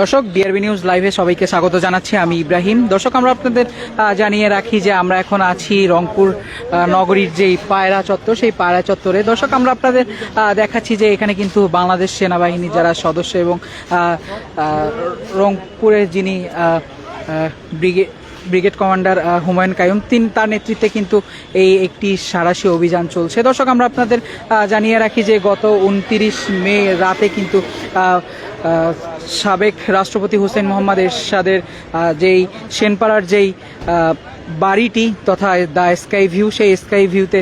দর্শক DRB news লাইভে সবাইকে স্বাগত জানাচ্ছি আমি ইব্রাহিম। দর্শক, আমরা আপনাদের জানিয়ে রাখি যে আমরা এখন আছি রংপুর নগরীর যেই পায়রা চত্বর, সেই পায়রা চত্বরে। দর্শক, আমরা আপনাদের দেখাচ্ছি যে এখানে কিন্তু বাংলাদেশ সেনাবাহিনীর যারা সদস্য এবং রংপুরের যিনি brigade brigade commander Humayun Kayum তিন তার নেতৃত্বে কিন্তু এই একটি সারাশি অভিযান চলছে। দর্শক, আমরা আপনাদের জানিয়ে রাখি যে গত উনতিরিশ মে রাতে কিন্তু সাবেক রাষ্ট্রপতি হুসেন মোহাম্মদ এরশাদের যেই সেনপাড়ার যেই বাড়িটি তথা দ্য স্কাই ভিউ সেই স্কাই ভিউতে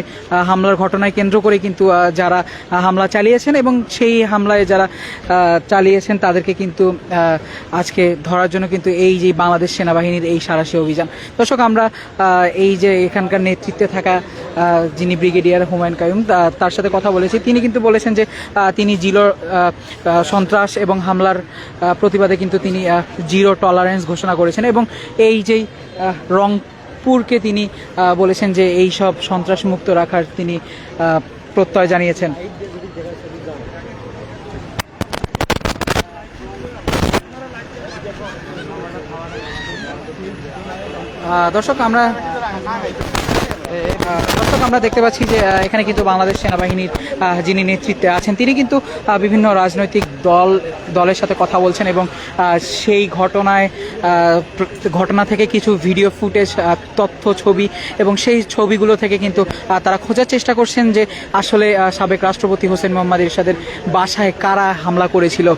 হামলার ঘটনায় কেন্দ্র করে কিন্তু যারা হামলা চালিয়েছেন এবং সেই হামলায় যারা চালিয়েছেন তাদেরকে কিন্তু আজকে ধরার জন্য কিন্তু এই যে বাংলাদেশ সেনাবাহিনীর এই সারাশি অভিযান। দর্শক আমরা এই যে এখানকার নেতৃত্বে থাকা যিনি ব্রিগেডিয়ার হুমায়ুন কায়ুম তার সাথে কথা বলেছি। তিনি কিন্তু বলেছেন যে তিনি জিরো সন্ত্রাস এবং হামলার প্রতিবাদে কিন্তু তিনি জিরো টলারেন্স ঘোষণা করেছেন এবং এই যেই আহ, রংপুরকে তিনি বলেছেন যে এই সব সন্ত্রাস মুক্ত রাখার তিনি প্রত্যয় জানিয়েছেন। দর্শক আমরা দর্শক, আমরা দেখতে পাচ্ছি যে এখানে কিন্তু বাংলাদেশ সেনাবাহিনীর যিনি নেতৃত্বে আছেন, তিনি কিন্তু বিভিন্ন রাজনৈতিক দল, দলের সাথে কথা বলছেন এবং সেই ঘটনায় ঘটনা থেকে কিছু ভিডিও ফুটেজ তথ্য, ছবি এবং সেই ছবিগুলো থেকে কিন্তু তারা খোঁজার চেষ্টা করছেন যে আসলে সাবেক রাষ্ট্রপতি হোসেন মোহাম্মদ এরশাদের বাসায় কারা হামলা করেছিল।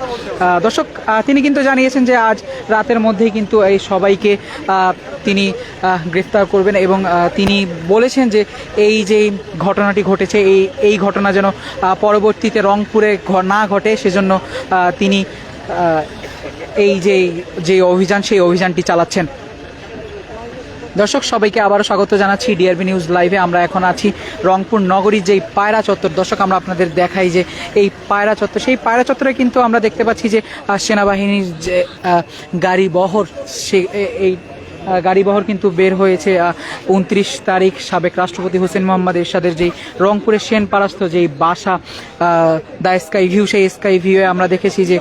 দর্শক তিনি কিন্তু জানিয়েছেন যে আজ রাতের মধ্যেই কিন্তু এই সবাইকে তিনি গ্রেফতার করবেন এবং তিনি বলেছেন যে এই যে ঘটনাটি ঘটেছে, এই এই ঘটনা যেন পরবর্তীতে রংপুরে না ঘটে, সেজন্য তিনি এই যে যে অভিযান, সেই অভিযানটি চালাচ্ছেন। দর্শক, সবাইকে আবারও স্বাগত জানাচ্ছি ডিআরবি নিউজ লাইভে আমরা এখন আছি রংপুর নগরীর যেই পায়রা চত্বর। দর্শক, আমরা আপনাদের দেখাই যে এই পায়রা চত্বর। সেই পায়রা চত্বরে কিন্তু আমরা দেখতে পাচ্ছি যে সেনাবাহিনীর যে গাড়ি বহর, সে এই আহ, গাড়ি বহর কিন্তু বের হয়েছে উনত্রিশ তারিখ সাবেক রাষ্ট্রপতি হোসেন মোহাম্মদ এরশাদের যেই রংপুরের সেন পারাস্ত যেই বাসা দ্য স্কাই ভিউ সেই স্কাই ভিউয়ে আমরা দেখেছি যে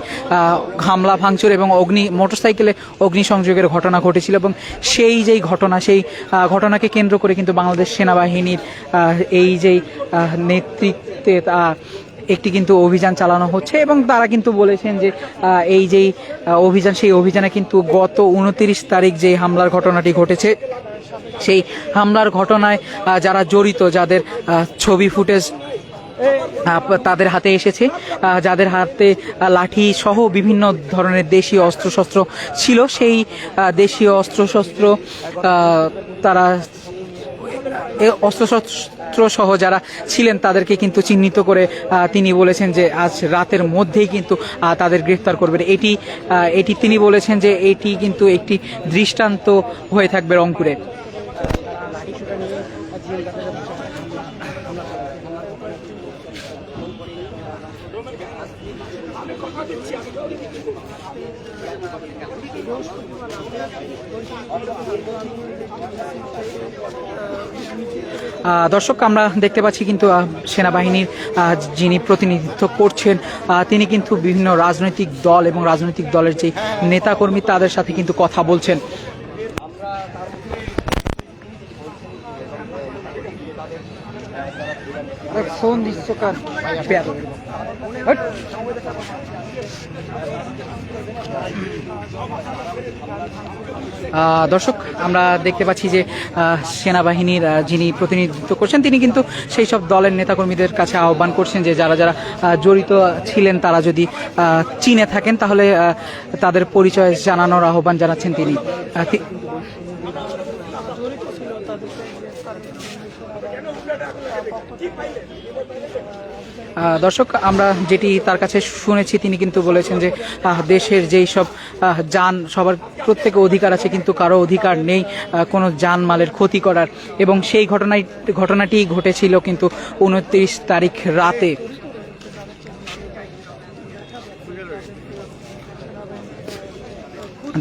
হামলা ভাঙচুর এবং অগ্নি মোটরসাইকেলে অগ্নিসংযোগের ঘটনা ঘটেছিল এবং সেই যেই ঘটনা সেই ঘটনাকে কেন্দ্র করে কিন্তু বাংলাদেশ সেনাবাহিনীর এই যেই নেতৃত্বে একটি কিন্তু অভিযান চালানো হচ্ছে এবং তারা কিন্তু বলেছেন যে এই যেই অভিযান, সেই অভিযানে কিন্তু গত উনতিরিশ তারিখ যে হামলার ঘটনাটি ঘটেছে, সেই হামলার ঘটনায় যারা জড়িত, যাদের ছবি, ফুটেজ তাদের হাতে এসেছে যাদের হাতে লাঠি সহ বিভিন্ন ধরনের দেশীয় অস্ত্রশস্ত্র ছিল, সেই দেশীয় অস্ত্রশস্ত্র তারা অস্ত্রশস্ত্র সহ যারা ছিলেন তাদেরকে কিন্তু চিহ্নিত করে তিনি বলেছেন যে আজ রাতের মধ্যেই কিন্তু তাদের গ্রেফতার করবেন। এটি এটি তিনি বলেছেন যে এটি কিন্তু একটি দৃষ্টান্ত হয়ে থাকবে রংপুরে। দর্শক, আমরা দেখতে পাচ্ছি কিন্তু সেনাবাহিনীর যিনি প্রতিনিধিত্ব করছেন তিনি কিন্তু বিভিন্ন রাজনৈতিক দল এবং রাজনৈতিক দলের যে নেতাকর্মী, তাদের সাথে কিন্তু কথা বলছেন। ফোন দর্শক, আমরা দেখতে পাচ্ছি যে সেনাবাহিনীর যিনি প্রতিনিধিত্ব করছেন, তিনি কিন্তু সেই সব দলের নেতাকর্মীদের কাছে আহ্বান করছেন যে, যারা যারা জড়িত ছিলেন, তারা যদি চীনে থাকেন, তাহলে তাদের পরিচয় জানানোর আহ্বান জানাচ্ছেন তিনি। দর্শক, আমরা যেটি তার কাছে শুনেছি, তিনি কিন্তু বলেছেন যে দেশের যেই সব যান, সবার প্রত্যেকে অধিকার আছে, কিন্তু কারও অধিকার নেই কোনো যান মালের ক্ষতি করার। এবং সেই ঘটনায় ঘটনাটি ঘটেছিল কিন্তু উনত্রিশ তারিখ রাতে।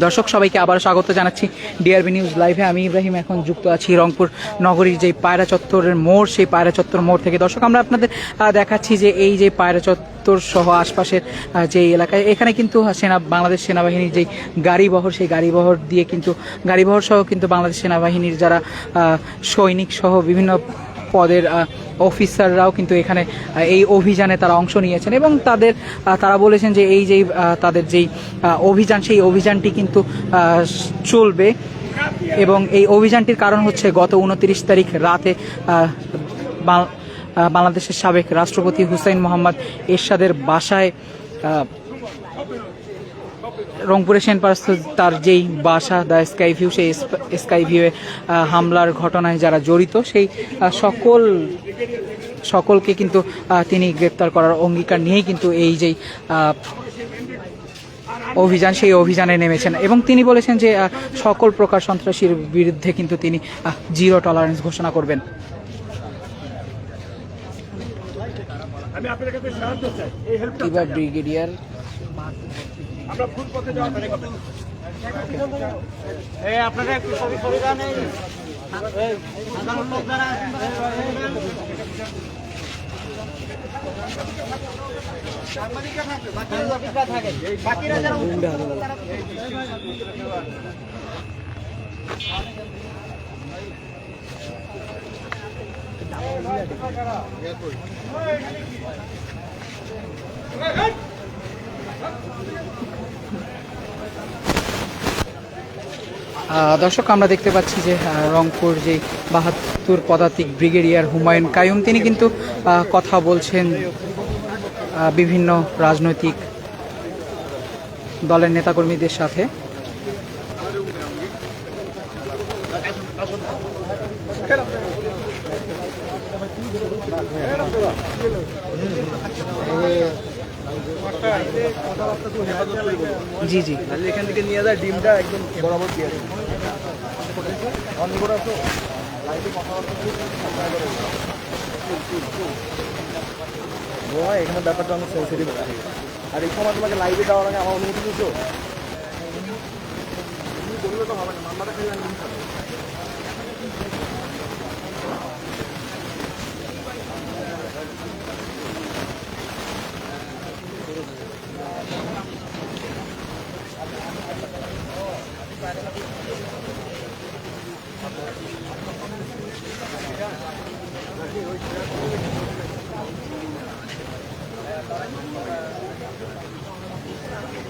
দর্শক, সবাইকে আবার স্বাগত জানাচ্ছি ডিআরবি নিউজ লাইভে আমি ইব্রাহিম, এখন যুক্ত আছি রংপুর নগরীর যে পায়রা চত্বরের মোড়, সেই পায়রা চত্বর মোড় থেকে। দর্শক, আমরা আপনাদের দেখাচ্ছি যে এই যে পায়রা চত্বর সহ আশপাশের যে এলাকায়, এখানে কিন্তু সেনা, বাংলাদেশ সেনাবাহিনীর যে গাড়িবহর, সেই গাড়িবহর দিয়ে কিন্তু, গাড়িবহর সহ কিন্তু বাংলাদেশ সেনাবাহিনীর যারা সৈনিক সহ বিভিন্ন পদের অফিসাররাও কিন্তু এখানে এই অভিযানে তারা অংশ নিয়েছেন এবং তাদের তারা বলেছেন যে এই যেই তাদের যেই অভিযান, সেই অভিযানটি কিন্তু চলবে এবং এই অভিযানটির কারণ হচ্ছে গত উনত্রিশ তারিখ রাতে বাংলাদেশের সাবেক রাষ্ট্রপতি হুসাইন মোহাম্মদ এরশাদের বাসায় আহ, রংপুরে সেনপারস্থ তার যেই বাসা দ্য স্কাই ভিউ সেই স্কাই ভিউয়ে হামলার ঘটনায় যারা জড়িত সেই সকল সকলকে কিন্তু তিনি গ্রেপ্তার করার অঙ্গীকার নিয়েই কিন্তু এই যেই অভিযান সেই অভিযানে নেমেছেন। এবং তিনি বলেছেন যে সকল প্রকার সন্ত্রাসীর বিরুদ্ধে কিন্তু তিনি জিরো টলারেন্স ঘোষণা করবেন। ব্রিগেডিয়ার আমরা ফুল পথে যাওয়া তারিখ এই আপনারা একটু সরি সরি যান এই সাধারণ লোক যারা বাকিরা যারা দর্শক, আমরা দেখতে পাচ্ছি যে রংপুর যে বাহাত্তর পদাতিক ব্রিগেডিয়ার হুমায়ুন কায়ুম তিনি কিন্তু কথা বলছেন বিভিন্ন রাজনৈতিক দলের নেতাকর্মীদের সাথে। জি জি তাহলে এখান থেকে নিয়ে যায় ডিমটা একদম বরাবর দিয়ে দেয়। অন করে আসো। নয়, এখানে ব্যাপারটা অনেক সেন্সিটিভ আর এই সময় তোমাকে লাইভে দেওয়ার আগে আমার অনুমতি খালি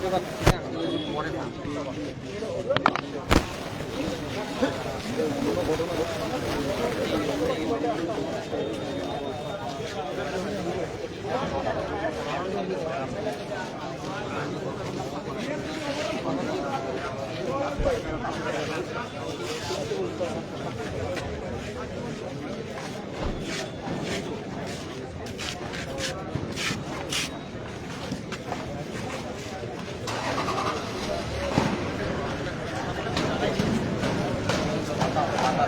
পরে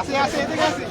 আছে আছে এদিকে আছে